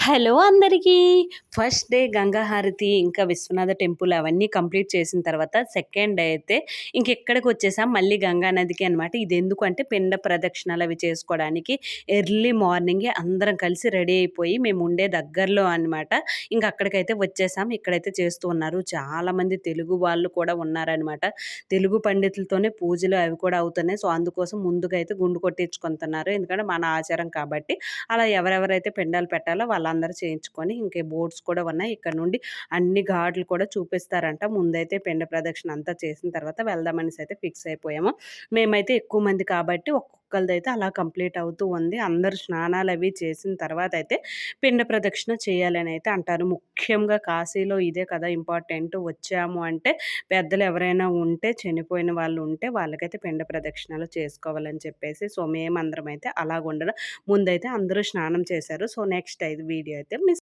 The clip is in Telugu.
హలో అందరికీ. ఫస్ట్ డే గంగాహారతి ఇంకా విశ్వనాథ టెంపుల్ అవన్నీ కంప్లీట్ చేసిన తర్వాత సెకండ్ డే అయితే ఇంకెక్కడికి వచ్చేసాం? మళ్ళీ గంగానదికి అనమాట ఇది ఎందుకు అంటే పిండ ప్రదక్షిణలు అవి చేసుకోవడానికి ఎర్లీ మార్నింగే అందరం కలిసి రెడీ అయిపోయి మేము ఉండే దగ్గరలో అనమాట ఇంక అక్కడికైతే వచ్చేసాం. ఇక్కడైతే చేస్తూ ఉన్నారు. చాలామంది తెలుగు వాళ్ళు కూడా ఉన్నారనమాట తెలుగు పండితులతోనే పూజలు అవి కూడా అవుతున్నాయి. సో అందుకోసం ముందుగా అయితే గుండు కొట్టించుకుంటున్నారు ఎందుకంటే మన ఆచారం కాబట్టి. అలా ఎవరెవరైతే పిండాలు పెట్టాలో వాళ్ళ వాళ్ళందరూ చేయించుకొని ఇంకే బోర్డ్స్ కూడా ఉన్నాయి. ఇక్కడ నుండి అన్ని ఘాట్లు కూడా చూపిస్తారంట. ముందైతే పెండ ప్రదక్షిణ అంతా చేసిన తర్వాత వెళ్దామనేసి అయితే ఫిక్స్ అయిపోయాము. మేమైతే ఎక్కువ మంది కాబట్టి ఒక్క అయితే అలా కంప్లీట్ అవుతూ ఉంది. అందరు స్నానాలు అవి చేసిన తర్వాత అయితే పిండ ప్రదక్షిణ చేయాలని అయితే అంటారు. ముఖ్యంగా కాశీలో ఇదే కదా ఇంపార్టెంట్. వచ్చాము అంటే పెద్దలు ఎవరైనా ఉంటే చనిపోయిన వాళ్ళు ఉంటే వాళ్ళకైతే పిండ ప్రదక్షిణలు చేసుకోవాలని చెప్పేసి సో మేమందరం అయితే అలాగుండడం. ముందైతే అందరూ స్నానం చేశారు. సో నెక్స్ట్ అయితే వీడియో అయితే మిస్